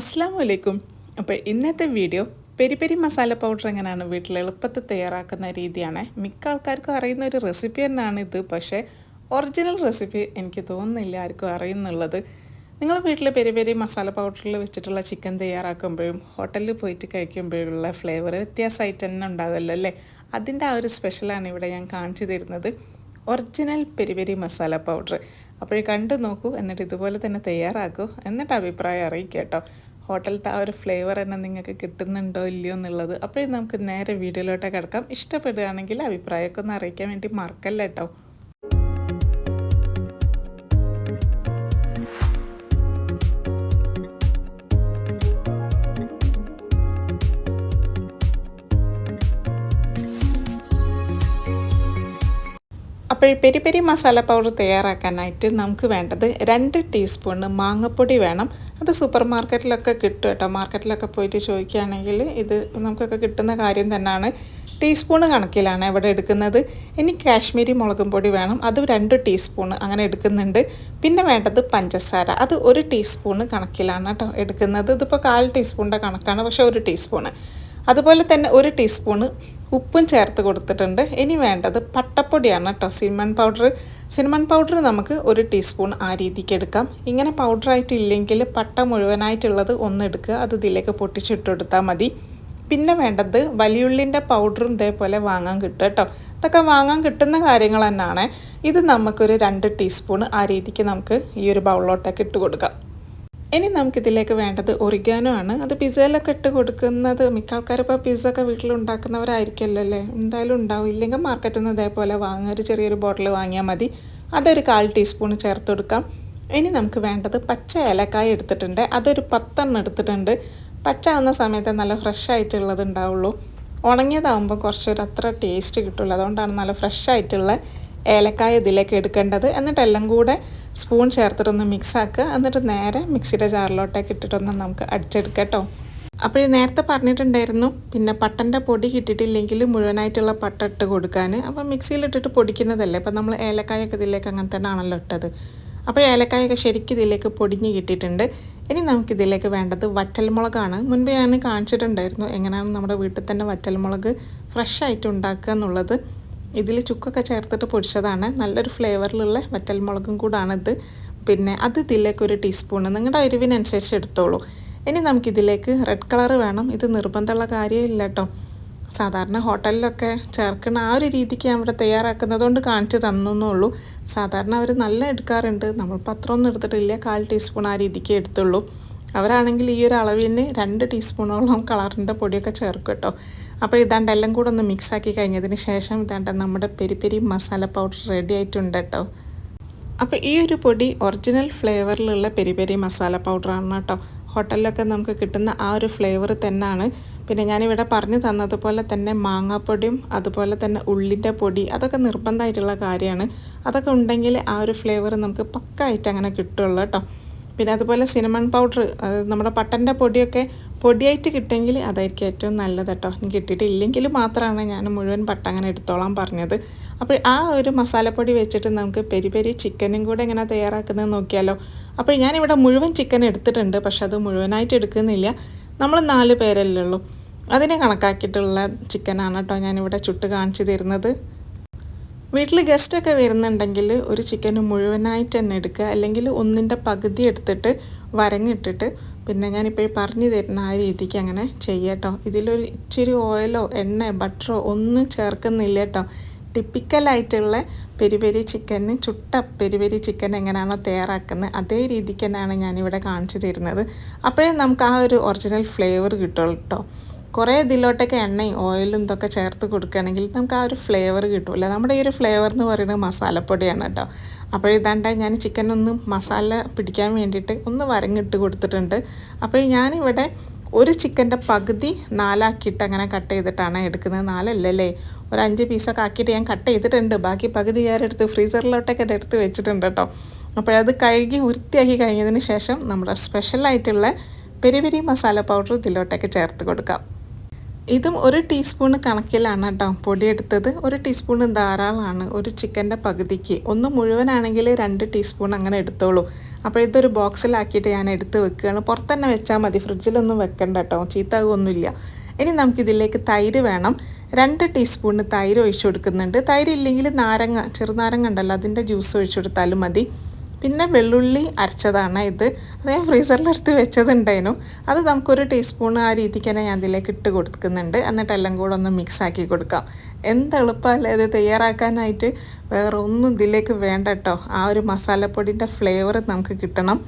അസ്സാം വലൈക്കും അപ്പോൾ ഇന്നത്തെ video peri peri masala powder എങ്ങനെയാണ് വീട്ടിൽ എളുപ്പത്തിൽ തയ്യാറാക്കുന്ന രീതിയാണ്. മിക്ക ആൾക്കാർക്കും അറിയുന്ന ഒരു റെസിപ്പി തന്നെയാണ് ഇത്. പക്ഷേ ഒറിജിനൽ റെസിപ്പി എനിക്ക് തോന്നുന്നില്ല ആർക്കും അറിയുന്നുള്ളത്. നിങ്ങൾ വീട്ടിൽ പെരി പെരി മസാല പൗഡറിൽ വെച്ചിട്ടുള്ള ചിക്കൻ തയ്യാറാക്കുമ്പോഴും ഹോട്ടലിൽ പോയിട്ട് കഴിക്കുമ്പോഴുള്ള ഫ്ലേവർ വ്യത്യാസമായിട്ട് തന്നെ ഉണ്ടാകുമല്ലോ അല്ലേ? അതിന്റെ ആ ഒരു സ്പെഷ്യലാണ് ഇവിടെ ഞാൻ കാണിച്ചു തരുന്നത്. Original peri peri masala powder. അപ്പോൾ കണ്ടു നോക്കൂ എന്നിട്ട് ഇതുപോലെ തന്നെ തയ്യാറാക്കൂ. എന്നിട്ട് അഭിപ്രായം അറിയിക്കുക കേട്ടോ. ഹോട്ടലത്തെ ആ ഒരു ഫ്ലേവർ തന്നെ നിങ്ങൾക്ക് കിട്ടുന്നുണ്ടോ ഇല്ലയോ എന്നുള്ളത്. അപ്പോൾ നമുക്ക് നേരെ വീഡിയോയിലോട്ട് കിടക്കാം. ഇഷ്ടപ്പെടുകയാണെങ്കിൽ അഭിപ്രായമൊക്കെ ഒന്ന് അറിയിക്കാൻ വേണ്ടി മറക്കല്ല കേട്ടോ അപ്പോൾ പെരി പെരി മസാല പൗഡർ തയ്യാറാക്കാനായിട്ട് നമുക്ക് വേണ്ടത് രണ്ട് ടീസ്പൂണ് മാങ്ങപ്പൊടി വേണം. അത് സൂപ്പർ മാർക്കറ്റിലൊക്കെ കിട്ടും കേട്ടോ. മാർക്കറ്റിലൊക്കെ പോയിട്ട് ചോദിക്കുകയാണെങ്കിൽ ഇത് നമുക്കൊക്കെ കിട്ടുന്ന കാര്യം തന്നെയാണ് ടീസ്പൂണ് കണക്കിലാണ് ഇവിടെ എടുക്കുന്നത്. ഇനി കാശ്മീരി മുളകും പൊടി വേണം. അത് രണ്ട് ടീസ്പൂണ് അങ്ങനെ എടുക്കുന്നുണ്ട്. പിന്നെ വേണ്ടത് പഞ്ചസാര. അത് ഒരു ടീസ്പൂണ് കണക്കിലാണ് കേട്ടോ എടുക്കുന്നത്. ഇതിപ്പോൾ കാൽ ടീസ്പൂണിന്റെ കണക്കാണ് പക്ഷേ ഒരു ടീസ്പൂണ്. അതുപോലെ തന്നെ ഒരു ടീസ്പൂണ് ഉപ്പും ചേർത്ത് കൊടുത്തിട്ടുണ്ട്. ഇനി വേണ്ടത് പട്ടപ്പൊടിയാണ് കേട്ടോ. സിനിമൺ പൗഡർ സിനിമൺ പൗഡർ നമുക്ക് ഒരു ടീസ്പൂൺ ആ രീതിക്ക് എടുക്കാം. ഇങ്ങനെ പൗഡറായിട്ടില്ലെങ്കിൽ പട്ട മുഴുവനായിട്ടുള്ളത് ഒന്ന് എടുക്കുക. അത് ഇതിലേക്ക് പൊട്ടിച്ചിട്ടെടുത്താൽ മതി. പിന്നെ വേണ്ടത് വലിയുള്ളിന്റെ പൗഡറും ഇതേപോലെ വാങ്ങാൻ കിട്ടും കേട്ടോ. ഇതൊക്കെ വാങ്ങാൻ കിട്ടുന്ന കാര്യങ്ങൾ തന്നെയാണ്. ഇത് നമുക്കൊരു രണ്ട് ടീസ്പൂൺ ആ രീതിക്ക് നമുക്ക് ഈ ഒരു ബൗളിലോട്ടൊക്കെ ഇട്ട് കൊടുക്കാം. ഇനി നമുക്കിതിലേക്ക് വേണ്ടത് ഒറിഗാനോ ആണ്. അത് പിസയിലൊക്കെ ഇട്ട് കൊടുക്കുന്നത് മിക്ക ആൾക്കാരും ഇപ്പോൾ പിസ്സ ഒക്കെ വീട്ടിലുണ്ടാക്കുന്നവരായിരിക്കുമല്ലോ അല്ലേ? എന്തായാലും ഉണ്ടാവും. ഇല്ലെങ്കിൽ മാർക്കറ്റിൽ നിന്ന് ഇതേപോലെ വാങ്ങുക. ഒരു ചെറിയൊരു ബോട്ടിൽ വാങ്ങിയാൽ മതി. അതൊരു കാൽ ടീസ്പൂൺ ചേർത്ത് കൊടുക്കാം. ഇനി നമുക്ക് വേണ്ടത് പച്ച ഏലക്കായ എടുത്തിട്ടുണ്ട്. അതൊരു പത്തെണ്ണം എടുത്തിട്ടുണ്ട്. പച്ച ആവുന്ന സമയത്ത് നല്ല ഫ്രഷ് ആയിട്ടുള്ളത് ഉണ്ടാവുള്ളൂ. ഉണങ്ങിയതാകുമ്പോൾ കുറച്ചൊരു അത്ര ടേസ്റ്റ് കിട്ടുള്ളൂ അതുകൊണ്ടാണ് നല്ല ഫ്രഷ് ആയിട്ടുള്ള ഏലക്കായ ഇതിലേക്ക് എടുക്കേണ്ടത്. എന്നിട്ട് എല്ലാം കൂടെ സ്പൂൺ ചേർത്തിട്ടൊന്ന് മിക്സ് ആക്കുക എന്നിട്ട് നേരെ മിക്സിയുടെ ജാറിലോട്ടേക്ക് ഇട്ടിട്ടൊന്ന് നമുക്ക് അടിച്ചെടുക്കാം കേട്ടോ. അപ്പോൾ നേരത്തെ പറഞ്ഞിട്ടുണ്ടായിരുന്നു പിന്നെ പട്ടന്റെ പൊടി കിട്ടിയിട്ടില്ലെങ്കിൽ മുഴുവനായിട്ടുള്ള പട്ട ഇട്ട് കൊടുക്കാൻ. അപ്പോൾ മിക്സിയിൽ ഇട്ടിട്ട് പൊടിക്കുന്നതല്ലേ? അപ്പോൾ നമ്മൾ ഏലക്കായൊക്കെ ഇതിലേക്ക് അങ്ങനെ തന്നെ ആണല്ലോ ഇട്ടത്. അപ്പോൾ ഏലക്കായൊക്കെ ശരിക്കും ഇതിലേക്ക് പൊടിഞ്ഞ് കിട്ടിയിട്ടുണ്ട്. ഇനി നമുക്കിതിലേക്ക് വേണ്ടത് വറ്റൽമുളകാണ്. മുൻപ് ഞാൻ കാണിച്ചിട്ടുണ്ടായിരുന്നു എങ്ങനെയാണ് നമ്മുടെ വീട്ടിൽ തന്നെ വറ്റൽമുളക് ഫ്രഷ് ആയിട്ട് ഉണ്ടാക്കുക എന്നുള്ളത്. ഇതിൽ ചുക്കൊക്കെ ചേർത്തിട്ട് പൊടിച്ചതാണ്. നല്ലൊരു ഫ്ലേവറിലുള്ള വറ്റൽമുളകും കൂടാണിത്. പിന്നെ അത് ഇതിലേക്ക് ഒരു ടീസ്പൂൺ നിങ്ങളുടെ എരിവിനനുസരിച്ച് എടുത്തോളൂ. ഇനി നമുക്കിതിലേക്ക് റെഡ് കളർ വേണം. ഇത് നിർബന്ധമുള്ള കാര്യമില്ല കേട്ടോ സാധാരണ ഹോട്ടലിലൊക്കെ ചേർക്കുന്ന ആ ഒരു രീതിക്ക് ഞാൻ ഇവിടെ തയ്യാറാക്കുന്നതുകൊണ്ട് കാണിച്ച് തന്നുള്ളൂ സാധാരണ അവർ നല്ല എടുക്കാറുണ്ട്. നമ്മൾ പത്രമൊന്നും എടുത്തിട്ടില്ല. കാൽ ടീസ്പൂൺ ആ രീതിക്ക് എടുത്തുള്ളൂ. അവരാണെങ്കിൽ ഈ ഒരു അളവിന് രണ്ട് ടീസ്പൂണോളം കളറിന്റെ പൊടിയൊക്കെ ചേർക്കും കേട്ടോ അപ്പോൾ ഇതാണ്ട് എല്ലാം കൂടെ ഒന്ന് മിക്സ് ആക്കി കഴിഞ്ഞതിന് ശേഷം ഇതാണ്ട് നമ്മുടെ peri peri masala powder ready ആയിട്ടുണ്ട് കേട്ടോ. അപ്പോൾ ഈ ഒരു പൊടി ഒറിജിനൽ ഫ്ലേവറിലുള്ള പെരി പെരി മസാല പൗഡറാണ് കേട്ടോ. ഹോട്ടലിലൊക്കെ നമുക്ക് കിട്ടുന്ന ആ ഒരു ഫ്ലേവർ തന്നെയാണ്. പിന്നെ ഞാനിവിടെ പറഞ്ഞു തന്നതുപോലെ തന്നെ മാങ്ങാപ്പൊടിയും അതുപോലെ തന്നെ ഉള്ളിന്റെ പൊടി അതൊക്കെ നിർബന്ധമായിട്ടുള്ള കാര്യമാണ്. അതൊക്കെ ഉണ്ടെങ്കിൽ ആ ഒരു ഫ്ലേവർ നമുക്ക് പക്കായിട്ട് അങ്ങനെ കിട്ടുള്ളൂ കേട്ടോ. പിന്നെ അതുപോലെ സിനമൺ പൗഡർ നമ്മുടെ പട്ടന്റെ പൊടിയൊക്കെ പൊടിയായിട്ട് കിട്ടുമെങ്കിൽ അതായിരിക്കും ഏറ്റവും നല്ലത് കേട്ടോ. കിട്ടിയിട്ടില്ലെങ്കിൽ മാത്രമാണ് ഞാൻ മുഴുവൻ പട്ട അങ്ങനെ എടുത്തോളാൻ പറഞ്ഞത്. അപ്പോൾ ആ ഒരു മസാലപ്പൊടി വെച്ചിട്ട് നമുക്ക് പെരി പെരി ചിക്കനും കൂടെ എങ്ങനെ തയ്യാറാക്കുന്നത് നോക്കിയാലോ. അപ്പോൾ ഞാനിവിടെ മുഴുവൻ ചിക്കൻ എടുത്തിട്ടുണ്ട് പക്ഷെ അത് മുഴുവനായിട്ട് എടുക്കുന്നില്ല. നമ്മൾ നാല് പേരല്ലേ ഉള്ളൂ. അതിനെ കണക്കാക്കിയിട്ടുള്ള ചിക്കനാണ് കേട്ടോ ഞാനിവിടെ ചുട്ട് കാണിച്ചു തരുന്നത്. വീട്ടിൽ ഗസ്റ്റൊക്കെ വരുന്നുണ്ടെങ്കിൽ ഒരു ചിക്കൻ മുഴുവനായിട്ട് തന്നെ എടുക്കുക. അല്ലെങ്കിൽ ഒന്നിന്റെ പകുതി എടുത്തിട്ട് വരങ്ങിട്ടിട്ട് പിന്നെ ഞാനിപ്പോൾ പറഞ്ഞു തരുന്ന ആ രീതിക്ക് അങ്ങനെ ചെയ്യട്ടോ. ഇതിലൊരു ഇച്ചിരി ഓയിലോ എണ്ണയോ ബട്ടറോ ഒന്നും ചേർക്കുന്നില്ല കേട്ടോ. ടിപ്പിക്കലായിട്ടുള്ള പെരി ചിക്കന് ചുട്ട പെരി പെരി ചിക്കൻ എങ്ങനെയാണോ തയ്യാറാക്കുന്നത് അതേ രീതിക്ക് തന്നെയാണ് ഞാനിവിടെ കാണിച്ചു തരുന്നത്. അപ്പോഴേ നമുക്ക് ആ ഒരു ഒറിജിനൽ ഫ്ലേവർ കിട്ടുള്ളൂ കേട്ടോ. കുറേ ഇതിലോട്ടൊക്കെ എണ്ണയും ഓയിലും ഇതൊക്കെ ചേർത്ത് കൊടുക്കുകയാണെങ്കിൽ നമുക്ക് ആ ഒരു ഫ്ലേവർ കിട്ടില്ല നമ്മുടെ ഈ ഒരു ഫ്ലേവർ എന്ന് പറയുന്നത് മസാലപ്പൊടിയാണ് കേട്ടോ. അപ്പോൾ ഇതാണ്ട ഞാൻ ചിക്കൻ ഒന്ന് മസാല പിടിക്കാൻ വേണ്ടിയിട്ട് ഒന്ന് വരങ്ങിട്ട് കൊടുത്തിട്ടുണ്ട്. അപ്പോൾ ഞാനിവിടെ ഒരു ചിക്കന്റെ പകുതി നാലാക്കിയിട്ട് അങ്ങനെ കട്ട് ചെയ്തിട്ടാണ് എടുക്കുന്നത്. നാലല്ലല്ലേ? ഒരു അഞ്ച് പീസൊക്കെ ആക്കിയിട്ട് ഞാൻ കട്ട് ചെയ്തിട്ടുണ്ട്. ബാക്കി പകുതി ഞാൻ എടുത്ത് ഫ്രീസറിലോട്ടൊക്കെ എടുത്ത് വെച്ചിട്ടുണ്ട് കേട്ടോ. അപ്പോഴത് കഴുകി വൃത്തിയാക്കി കഴിഞ്ഞതിന് ശേഷം നമ്മുടെ സ്പെഷ്യലായിട്ടുള്ള പെരി പെരി മസാല പൗഡർ ഇതിലോട്ടൊക്കെ ചേർത്ത് കൊടുക്കാം. ഇതും ഒരു ടീസ്പൂൺ കണക്കിലാണ് കേട്ടോ പൊടിയെടുത്തത്. ഒരു ടീസ്പൂൺ ധാരാളമാണ് ഒരു ചിക്കന്റെ പകുതിക്ക്. ഒന്ന് മുഴുവനാണെങ്കിൽ രണ്ട് ടീസ്പൂൺ അങ്ങനെ എടുത്തോളൂ. അപ്പോൾ ഇതൊരു ബോക്സിലാക്കിയിട്ട് ഞാൻ എടുത്ത് വെക്കുകയാണ്. പുറത്ത് തന്നെ വെച്ചാൽ മതി. ഫ്രിഡ്ജിലൊന്നും വെക്കണ്ട കേട്ടോ. ചീത്താകുമൊന്നുമില്ല ഇനി നമുക്കിതിലേക്ക് തൈര് വേണം. രണ്ട് ടീസ്പൂണ് തൈര് ഒഴിച്ചു കൊടുക്കുന്നുണ്ട്. തൈര് ഇല്ലെങ്കിൽ നാരങ്ങ ചെറുനാരങ്ങ ഉണ്ടല്ലോ അതിന്റെ ജ്യൂസ് ഒഴിച്ചു കൊടുത്താലും മതി. പിന്നെ വെള്ളുള്ളി അരച്ചതാണ് ഇത്. അത് ഞാൻ ഫ്രീസറിലെടുത്ത് വെച്ചതുണ്ടായിരുന്നു. അത് നമുക്കൊരു ടീസ്പൂൺ ആ രീതിക്ക് തന്നെ ഞാൻ ഇതിലേക്ക് ഇട്ട് കൊടുക്കുന്നുണ്ട്. എന്നിട്ട് എല്ലാം കൂടെ ഒന്ന് മിക്സ് ആക്കി കൊടുക്കാം. എന്ത് എളുപ്പമല്ലേ ഇത് തയ്യാറാക്കാനായിട്ട്. വേറെ ഒന്നും ഇതിലേക്ക് വേണ്ട കേട്ടോ ആ ഒരു മസാലപ്പൊടിന്റെ ഫ്ലേവർ നമുക്ക് കിട്ടണം.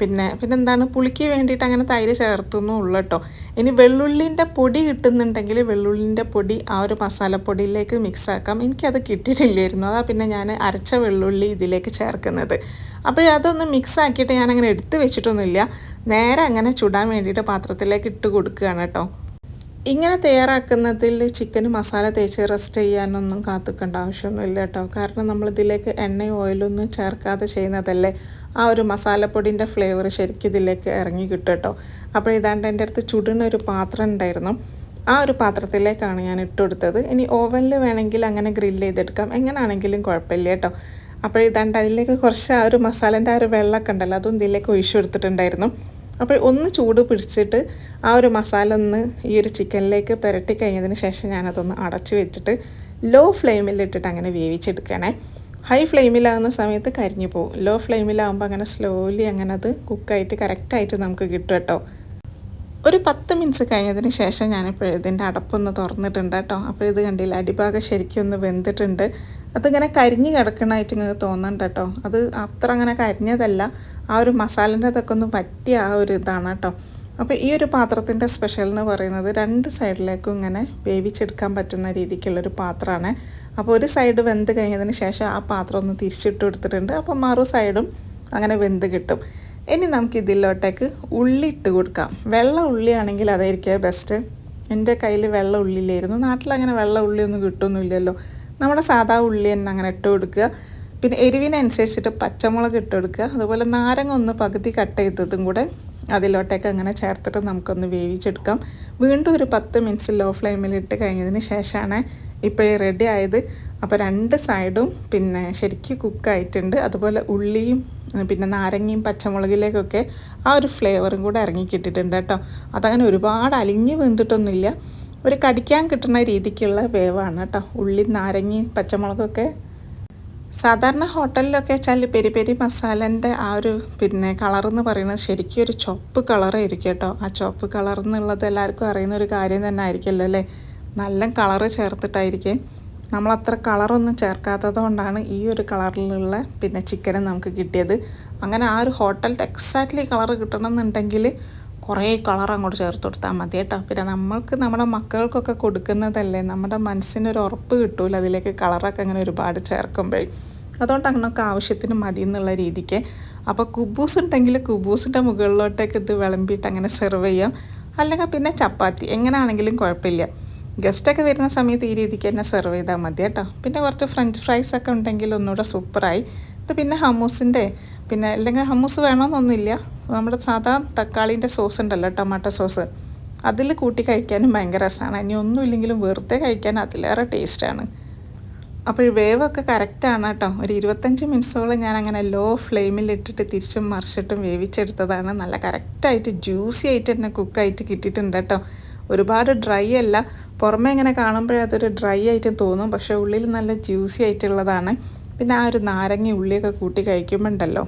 പിന്നെ പിന്നെ എന്താണ്? പുളിക്ക് വേണ്ടിയിട്ട് അങ്ങനെ തൈര് ചേർത്തൊന്നും ഉള്ളു കേട്ടോ ഇനി വെള്ളുള്ളിന്റെ പൊടി കിട്ടുന്നുണ്ടെങ്കിൽ വെള്ളുള്ളിന്റെ പൊടി ആ ഒരു മസാലപ്പൊടിയിലേക്ക് മിക്സ് ആക്കാം. എനിക്കത് കിട്ടിയിട്ടില്ലായിരുന്നു. അതാ പിന്നെ ഞാൻ അരച്ച വെള്ളുള്ളി ഇതിലേക്ക് ചേർക്കുന്നത്. അപ്പോൾ അതൊന്ന് മിക്സ് ആക്കിയിട്ട് ഞാനങ്ങനെ എടുത്ത് വെച്ചിട്ടൊന്നുമില്ല. നേരെ അങ്ങനെ ചുടാൻ വേണ്ടിയിട്ട് പാത്രത്തിലേക്ക് ഇട്ട് കൊടുക്കുകയാണ് കേട്ടോ. ഇങ്ങനെ തയ്യാറാക്കുന്നതിൽ ചിക്കൻ മസാല തേച്ച് റെസ്റ്റ് ചെയ്യാനൊന്നും കാത്തുക്കേണ്ട ആവശ്യമൊന്നുമില്ല കേട്ടോ. കാരണം നമ്മളിതിലേക്ക് എണ്ണയും ഓയിലൊന്നും ചേർക്കാതെ ചെയ്യുന്നതല്ലേ? ആ ഒരു മസാലപ്പൊടിന്റെ ഫ്ലേവർ ശരിക്കും ഇതിലേക്ക് ഇറങ്ങി കിട്ടും കേട്ടോ. അപ്പോൾ ഇതാണ്ട് എന്റെ അടുത്ത് ചുടുന്ന ഒരു പാത്രം ഉണ്ടായിരുന്നു. ആ ഒരു പാത്രത്തിലേക്കാണ് ഞാൻ ഇട്ട് കൊടുത്തത്. ഇനി ഓവനിൽ വേണമെങ്കിൽ അങ്ങനെ ഗ്രില്ല് ചെയ്തെടുക്കാം. എങ്ങനെയാണെങ്കിലും കുഴപ്പമില്ല കേട്ടോ. അപ്പോൾ ഇതാണ്ട് അതിലേക്ക് കുറച്ച് ആ ഒരു മസാലേന്റെ ആ ഒരു വെള്ളമൊക്കെ ഉണ്ടല്ലോ അതും ഇതിലേക്ക് ഒഴിച്ചു കൊടുത്തിട്ടുണ്ടായിരുന്നു. അപ്പോൾ ഒന്ന് ചൂട് പിടിച്ചിട്ട് ആ ഒരു മസാല ഒന്ന് ഈ ഒരു ചിക്കനിലേക്ക് പുരട്ടി കഴിഞ്ഞതിന് ശേഷം ഞാനതൊന്ന് അടച്ച് വെച്ചിട്ട് ലോ ഫ്ലെയിമിൽ ഇട്ടിട്ട് അങ്ങനെ വേവിച്ചെടുക്കണേ. ഹൈ ഫ്ലെയിമിലാകുന്ന സമയത്ത് കരിഞ്ഞു പോകും. ലോ ഫ്ലെയിമിലാകുമ്പോൾ അങ്ങനെ സ്ലോലി അങ്ങനെ അത് കുക്കായിട്ട് കറക്റ്റായിട്ട് നമുക്ക് കിട്ടും കേട്ടോ. ഒരു പത്ത് മിനിറ്റ്സ് കഴിഞ്ഞതിന് ശേഷം ഞാനിപ്പോൾ ഇതിന്റെ അടപ്പൊന്ന് തുറന്നിട്ടുണ്ട് കേട്ടോ. അപ്പോൾ ഇത് കണ്ടില്ല അടിഭാഗം ശരിക്കും ഒന്ന് വെന്തിട്ടുണ്ട്. അതിങ്ങനെ കരിഞ്ഞ് കിടക്കണമായിട്ട് ഇങ്ങനെ തോന്നുന്നുണ്ട് കേട്ടോ. അത് അത്ര അങ്ങനെ കരിഞ്ഞതല്ല. ആ ഒരു മസാലന്റെ അതൊക്കെ ഒന്ന് പറ്റിയ ആ ഒരു ഇതാണ് കേട്ടോ. അപ്പോൾ ഈ ഒരു പാത്രത്തിന്റെ സ്പെഷ്യൽ എന്ന് പറയുന്നത് രണ്ട് സൈഡിലേക്കും ഇങ്ങനെ വേവിച്ചെടുക്കാൻ പറ്റുന്ന രീതിക്കുള്ളൊരു പാത്രമാണ്. അപ്പോൾ ഒരു സൈഡ് വെന്ത് കഴിഞ്ഞതിന് ശേഷം ആ പാത്രം ഒന്ന് തിരിച്ചിട്ട് കൊടുത്തിട്ടുണ്ട്. അപ്പോൾ മറു സൈഡും അങ്ങനെ വെന്ത് കിട്ടും. ഇനി നമുക്ക് ഇതിലോട്ടേക്ക് ഉള്ളി ഇട്ട് കൊടുക്കാം. വെള്ള ഉള്ളിയാണെങ്കിൽ അതായിരിക്കും ബെസ്റ്റ് എന്റെ കയ്യിൽ വെള്ള ഉള്ളിയിലായിരുന്നു നാട്ടിലങ്ങനെ വെള്ള ഉള്ളിയൊന്നും കിട്ടുമൊന്നുമില്ലല്ലോ നമ്മുടെ സാധാ ഉള്ളി തന്നെ അങ്ങനെ ഇട്ട് കൊടുക്കുക. പിന്നെ എരിവിനനുസരിച്ചിട്ട് പച്ചമുളക് ഇട്ട് കൊടുക്കുക. അതുപോലെ നാരങ്ങ ഒന്ന് പകുതി കട്ട് ചെയ്തതും കൂടെ അതിലോട്ടേക്ക് അങ്ങനെ ചേർത്തിട്ട് നമുക്കൊന്ന് വേവിച്ചെടുക്കാം. വീണ്ടും ഒരു പത്ത് മിനിറ്റ്സ് ലോ ഫ്ലെയിമിൽ ഇട്ട് കഴിഞ്ഞതിന് ശേഷമാണ് ഇപ്പോഴേ റെഡി ആയത്. അപ്പോൾ രണ്ട് സൈഡും പിന്നെ ശരിക്കും കുക്കായിട്ടുണ്ട് അതുപോലെ ഉള്ളിയും പിന്നെ നാരങ്ങയും പച്ചമുളകിലേക്കൊക്കെ ആ ഒരു ഫ്ലേവറും കൂടെ ഇറങ്ങി കിട്ടിയിട്ടുണ്ട് കേട്ടോ. അതങ്ങനെ ഒരുപാട് അലിഞ്ഞ് വെന്തിട്ടൊന്നുമില്ല. ഒരു കടിക്കാൻ കിട്ടുന്ന രീതിക്കുള്ള വേവാണ് കേട്ടോ. ഉള്ളി നാരങ്ങയും പച്ചമുളകൊക്കെ. സാധാരണ ഹോട്ടലിലൊക്കെ വെച്ചാൽ പെരി പെരി മസാലന്റെ ആ ഒരു പിന്നെ കളർ എന്ന് പറയുന്നത് ശരിക്കും ഒരു ചുവപ്പ് കളറായിരിക്കും കേട്ടോ. ആ ചുവപ്പ് കളർ എന്നുള്ളത് എല്ലാവർക്കും അറിയുന്ന ഒരു കാര്യം തന്നെ ആയിരിക്കുമല്ലോ അല്ലേ? നല്ല കളറ് ചേർത്തിട്ടായിരിക്കും. നമ്മളത്ര കളറൊന്നും ചേർക്കാത്തത് കൊണ്ടാണ് ഈ ഒരു കളറിലുള്ള പിന്നെ ചിക്കനും നമുക്ക് കിട്ടിയത്. അങ്ങനെ ആ ഒരു ഹോട്ടലിൽ എക്സാക്ട്ലി കളർ കിട്ടണമെന്നുണ്ടെങ്കിൽ കുറേ കളർ അങ്ങോട്ട് ചേർത്ത് കൊടുത്താൽ മതി കേട്ടോ. പിന്നെ നമ്മൾക്ക് നമ്മുടെ മക്കൾക്കൊക്കെ കൊടുക്കുന്നതല്ലേ നമ്മുടെ മനസ്സിനൊരു ഉറപ്പ് കിട്ടൂല അതിലേക്ക് കളറൊക്കെ അങ്ങനെ ഒരുപാട് ചേർക്കുമ്പോഴേ. അതുകൊണ്ട് അങ്ങനെയൊക്കെ ആവശ്യത്തിന് മതി എന്നുള്ള രീതിക്ക്. അപ്പോൾ കുബൂസ് ഉണ്ടെങ്കിൽ കുബൂസിന്റെ മുകളിലോട്ടേക്ക് ഇത് വിളമ്പിയിട്ട് അങ്ങനെ സെർവ് ചെയ്യാം. അല്ലെങ്കിൽ പിന്നെ ചപ്പാത്തി എങ്ങനെയാണെങ്കിലും കുഴപ്പമില്ല. ഗസ്റ്റൊക്കെ വരുന്ന സമയത്ത് ഈ രീതിക്ക് തന്നെ സെർവ് ചെയ്താൽ മതി കേട്ടോ. പിന്നെ കുറച്ച് ഫ്രഞ്ച് ഫ്രൈസ് ഒക്കെ ഉണ്ടെങ്കിൽ ഒന്നുകൂടെ സൂപ്പറായി ഇത് പിന്നെ ഹമ്മൂസിന്റെ പിന്നെ അല്ലെങ്കിൽ ഹമ്മൂസ് വേണമെന്നൊന്നുമില്ല നമ്മുടെ സാധാ തക്കാളീന്റെ സോസ് ഉണ്ടല്ലോ ടൊമാറ്റോ സോസ് അതിൽ കൂട്ടി കഴിക്കാനും ഭയങ്കര രസമാണ്. ഇനി ഒന്നുമില്ലെങ്കിലും വെറുതെ കഴിക്കാൻ അതിലേറെ ടേസ്റ്റാണ് അപ്പോൾ വേവൊക്കെ കറക്റ്റാണ് കേട്ടോ. ഒരു ഇരുപത്തഞ്ച് മിനിറ്റ്സോളം ഞാൻ അങ്ങനെ ലോ ഫ്ലെയിമിൽ ഇട്ടിട്ട് തിരിച്ചും മറിച്ചിട്ടും വേവിച്ചെടുത്തതാണ്. നല്ല കറക്റ്റായിട്ട് ജ്യൂസി ആയിട്ട് തന്നെ കുക്കായിട്ട് കിട്ടിയിട്ടുണ്ട് കേട്ടോ. ഒരുപാട് ഡ്രൈ അല്ല. പുറമേ ഇങ്ങനെ കാണുമ്പോഴേ അതൊരു ഡ്രൈ ആയിട്ട് തോന്നും. പക്ഷേ ഉള്ളിൽ നല്ല ജ്യൂസി ആയിട്ടുള്ളതാണ്. പിന്നെ ആ ഒരു നാരങ്ങ ഉള്ളിയൊക്കെ കൂട്ടി കഴിക്കുമ്പോണ്ടല്ലോ.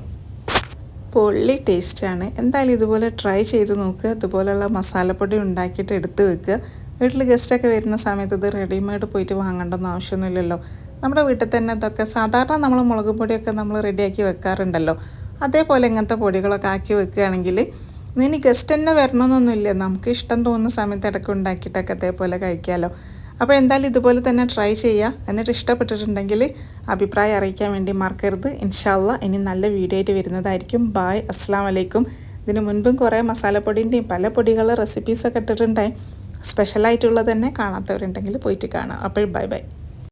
പൊള്ളി ടേസ്റ്റാണ് എന്തായാലും ഇതുപോലെ ട്രൈ ചെയ്ത് നോക്കുക ഇതുപോലെയുള്ള മസാലപ്പൊടി ഉണ്ടാക്കിയിട്ട് എടുത്ത് വെക്കുക വീട്ടിൽ ഗസ്റ്റൊക്കെ വരുന്ന സമയത്ത് ഇത് റെഡിമെയ്ഡ് പോയിട്ട് വാങ്ങേണ്ടെന്ന് ആവശ്യമൊന്നുമില്ലല്ലോ. നമ്മുടെ വീട്ടിൽ തന്നെ ഇതൊക്കെ സാധാരണ നമ്മൾ മുളക് പൊടിയൊക്കെ നമ്മൾ റെഡിയാക്കി വെക്കാറുണ്ടല്ലോ. അതേപോലെ ഇങ്ങനത്തെ പൊടികളൊക്കെ ആക്കി വെക്കുകയാണെങ്കിൽ ഇനി ഗസ്റ്റ് തന്നെ വരണമെന്നൊന്നുമില്ല. നമുക്ക് ഇഷ്ടം തോന്നുന്ന സമയത്ത് ഇടയ്ക്ക് ഉണ്ടാക്കിയിട്ടൊക്കെ അതേപോലെ കഴിക്കാമല്ലോ അപ്പോൾ എന്തായാലും ഇതുപോലെ തന്നെ ട്രൈ ചെയ്യുക എന്നിട്ട് ഇഷ്ടപ്പെട്ടിട്ടുണ്ടെങ്കിൽ അഭിപ്രായം അറിയിക്കാൻ വേണ്ടി മറക്കരുത്. ഇൻഷാല്ല ഇനി നല്ല വീഡിയോ ആയിട്ട് വരുന്നതായിരിക്കും. ബായ് അസ്സാം വലൈക്കും ഇതിന് മുൻപും കുറേ മസാലപ്പൊടിന്റെയും പല പൊടികളുടെ റെസിപ്പീസൊക്കെ ഇട്ടിട്ടുണ്ടായി. സ്പെഷ്യലായിട്ടുള്ളത് തന്നെ കാണാത്തവരുണ്ടെങ്കിൽ പോയിട്ട് കാണാം. അപ്പോൾ ബൈ ബൈ